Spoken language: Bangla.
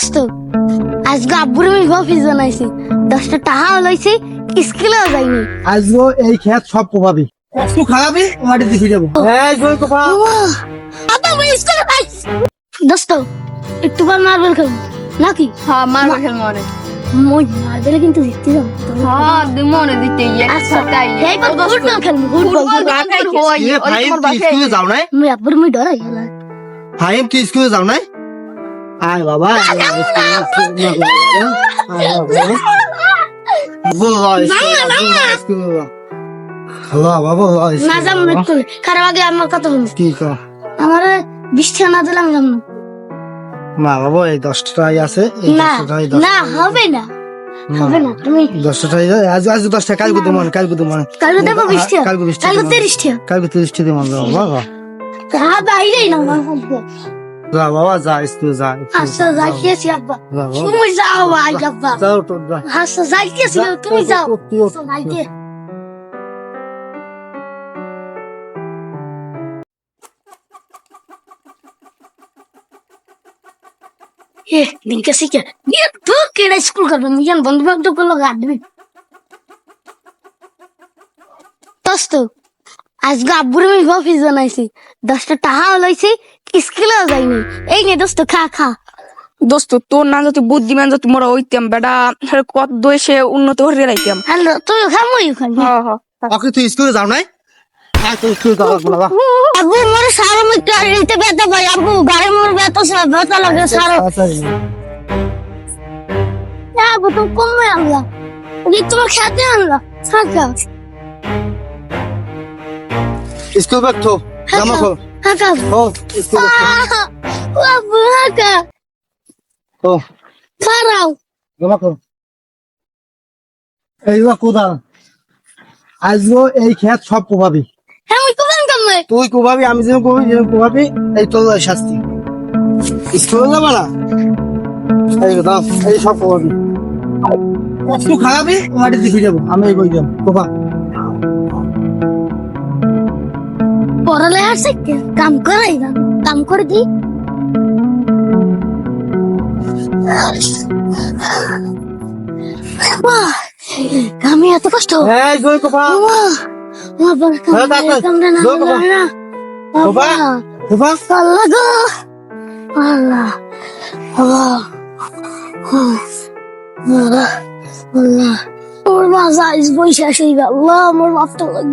দোস্ত আজকে আব্বুর আমি অফিস বানাইছি। দশটা টাকাও লইছি স্কুলেও যাইনি। আজও এই খেত সব কোপাবি। একটু খারাপই মাটি দেখে যাব। এই জয় কোপা। দোস্ত একটু বার মার্বেল খেলব। নাকি? হ্যাঁ মারবে খেল মনে। মই মার্বেলে কিন্তু জিততে যাব। হ্যাঁ দি মনে দিতে ইয়ে আচ্ছা তাই এইবার ফুটবল খেলব ফুটবল ফাইম তুই স্কুলে যাও নাই? আমি আব্বুর আমি ডরাই ফাইম তুই স্কুলে যাও নাই? আয় বাবা আমার কথা শুনুন কি কর আমার বৃষ্টি না দিলাম যাম না। না বাবা এই দশটাই আছে এই না হবে না হবে না তুমি দশটাই আজ কালকে মনে কালকে মনে কালকে দেবো। কালকে দেবো। মনে বাবা হ্যাঁ বাইরেই না। যা বাবা যা স্কুলে যা আচ্ছা যাইতেছি আব্বা তুমি যাও ভাই আব্বা যাও তো আচ্ছা যাইতেছি তুমি যাও আচ্ছা, এ দিনকে শিখে দিয়ে তো কেডা স্কুল করবে নিজের বন্ধু বান্ধবগুলো গাড়বে দোস্ত আজকে আব্বুর আমি অফিস বানাইছি। দশটা টাকাও লইছি স্কুলেও যাইনি। এই নে দোস্ত খা খা। দোস্ত তোর না যদি বুদ্ধিমান যদি মোরা হইতাম বেটা কত দোষে উন্নত করে রাইতাম হ্যালো তুই খা মই খাই হ্যাঁ হ্যাঁ। ওকে তুই স্কুলে যাও নাই? হ্যাঁ তুই স্কুলে যাও বাবা। আব্বু মোর সারা মুখ গাড়িতে ব্যথা পাই। আব্বু গাড়ি মোর ব্যথা সব ব্যথা লাগে সারা। না আব্বু তুমি কমে আনলা। তোমার খেতে আনলা। থাকা স্কুল ব্যাগ তো জামা খো ও স্কুল ব্যাগ আব্বু থাকা তো খারাও জামা খো এইবা কোদাল আজও এই খেত সব কোপাবি হ্যাঁ মুই কোবান কামে তুই কোপাবি আমি যেন কোপাবি যেন কোপাবি এই তোর শাস্তি। স্কুলে যাবা না? এই দাও এই সব কোপাবি একটু খারাপই মাটি দেখে যাব আমি এই বই যাব। কোপা না। বাবা। বাবা, কোপা আল্লাহ গো। আল্লাহ আল্লাহ আল্লাহ আল্লাহ। ওর মা যাইস বইসা সেই আল্লাহ আমার বাপটা লাগে।